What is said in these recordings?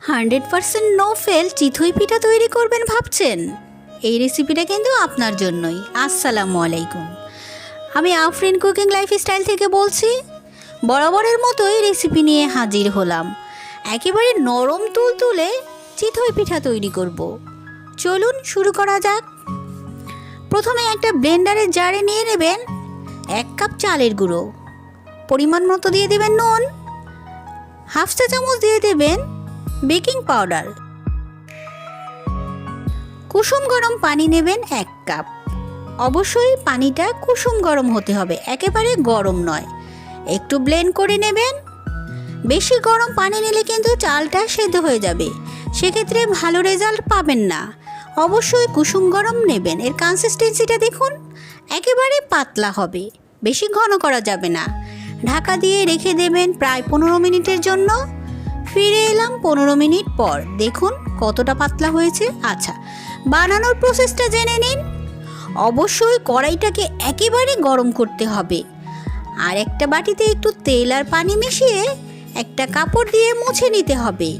Hundred percent no fail চিথই পিঠা তৈরি করবেন ভাবছেন। এই রেসিপিটা কিন্তু আপনার জন্যই। আসসালামু আলাইকুম। আমি আফরিন কুকিং লাইফস্টাইল থেকে বলছি, বরাবরের মতোই রেসিপি নিয়ে হাজির হলাম। একেবারে নরম তুল তুলে চিথই পিঠা তৈরি করব। চলুন শুরু করা যাক। প্রথমে একটা ব্লেন্ডারের জারে নিয়ে নেবেন এক কাপ চালের গুঁড়ো। পরিমাণ মতো দিয়ে দেবেন নুন। হাফ চা চামচ দিয়ে দেবেন বেকিং পাউডার। কুসুম গরম পানি নেবেন এক কাপ। অবশ্যই পানিটা কুসুম গরম হতে হবে, একেবারে গরম নয়। একটু ব্লেন্ড করে নেবেন। বেশি গরম পানি নিলে কিন্তু চালটা সেদ্ধ হয়ে যাবে। সেক্ষেত্রে ভালো রেজাল্ট পাবেন না। অবশ্যই কুসুম গরম নেবেন। এর কনসিস্টেন্সিটা দেখুন, একেবারে পাতলা হবে। বেশি ঘন করা যাবে না। ঢাকা দিয়ে রেখে দেবেন প্রায় পনেরো মিনিটের জন্য। ফিরে এলাম পনেরো মিনিট পর। দেখুন কতটা পাতলা হয়েছে। আচ্ছা বানানোর প্রসেসটা জেনে নিন। অবশ্যই কড়াইটাকে একেবারে গরম করতে হবে। আর একটা বাটিতে একটু তেল আর পানি মিশিয়ে একটা কাপড় দিয়ে মুছে নিতে হবে।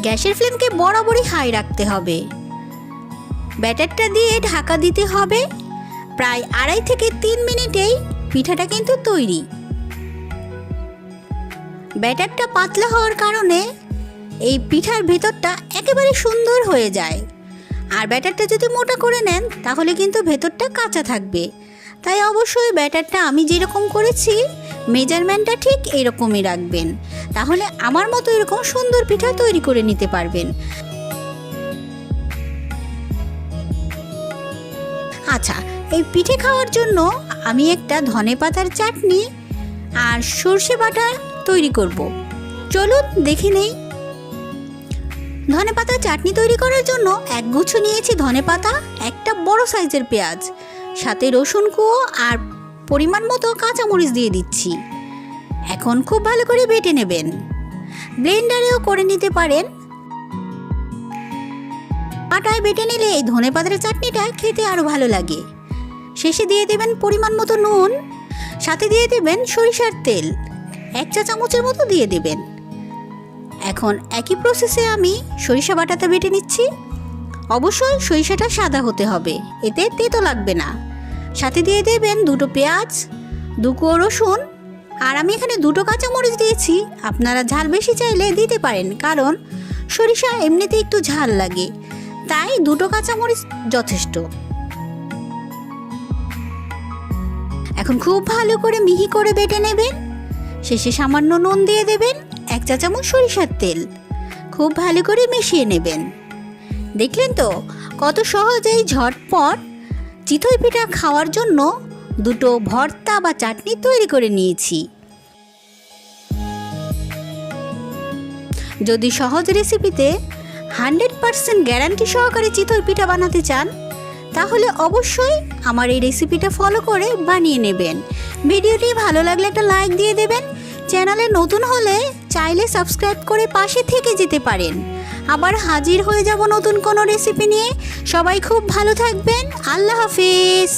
গ্যাসের ফ্লেমকে বরাবরই হাই রাখতে হবে। ব্যাটারটা দিয়ে ঢাকা দিতে হবে। প্রায় আড়াই থেকে তিন মিনিটেই পিঠাটা কিন্তু তৈরি। ব্যাটারটা পাতলা হওয়ার কারণে এই পিঠার ভেতরটা একেবারে সুন্দর হয়ে যায়। আর ব্যাটারটা যদি মোটা করে নেন, তাহলে কিন্তু ভেতরটা কাঁচা থাকবে। তাই অবশ্যই ব্যাটারটা আমি যেরকম করেছি, মেজারমেন্টটা ঠিক এরকমই রাখবেন। তাহলে আমার মতো এরকম সুন্দর পিঠা তৈরি করে নিতে পারবেন। আচ্ছা এই পিঠে খাওয়ার জন্য আমি একটা ধনে পাতার চাটনি আর সর্ষে বাটা তৈরি করব। চলুন দেখে নেই। ধনে পাতা চাটনি তৈরি করার জন্য এক গুচ্ছ নিয়েছি ধনে পাতা, একটা বড় সাইজের পেঁয়াজ, সাথে রসুন কুয়ো আর পরিমাণ মতো কাঁচামরিচ দিয়ে দিচ্ছি। এখন খুব ভালো করে বেটে নেবেন। ব্লেন্ডারেও করে নিতে পারেন। আটায় বেটে নিলে এই ধনে পাতার চাটনিটা খেতে আরও ভালো লাগে। শেষে দিয়ে দেবেন পরিমাণ মতো নুন, সাথে দিয়ে দেবেন সরিষার তেল। এক চা চামচের মতো দিয়ে দেবেন। এখন একই প্রসেসে আমি সরিষা বাটাটা বেটে নিচ্ছি। অবশ্যই সরিষাটা সাদা হতে হবে, এতে তেতো লাগবে না। সাথে দিয়ে দেবেন দুটো পেঁয়াজ, দু দুকো রসুন, আর আমি এখানে দুটো কাঁচামরিচ দিয়েছি। আপনারা ঝাল বেশি চাইলে দিতে পারেন, কারণ সরিষা এমনিতে একটু ঝাল লাগে, তাই দুটো কাঁচামরিচ যথেষ্ট। এখন খুব ভালো করে মিহি করে বেটে নেবেন। শেষে সামান্য নুন দিয়ে দেবেন এক চা চামচ সরিষার তেল। খুব ভালো করে মিশিয়ে নেবেন। দেখলেন তো কত সহজেই ঝটপট? চিতই পিঠা খাওয়ার জন্য দুটো ভর্তা বা চাটনি তৈরি করে নিয়েছি। যদি সহজ রেসিপিতে হান্ড্রেড পারসেন্ট গ্যারান্টি সহকারে চিতই পিঠা বানাতে চান, তাহলে অবশ্যই আমার এই রেসিপিটা ফলো করে বানিয়ে নেবেন। ভিডিওটি ভালো লাগলে একটা লাইক দিয়ে দেবেন। চ্যানেলে নতুন হলে চাইলে সাবস্ক্রাইব করে পাশে থেকে যেতে পারেন। আবার হাজির হয়ে যাব নতুন কোনো রেসিপি নিয়ে। সবাই খুব ভালো থাকবেন। আল্লাহ হাফিজ।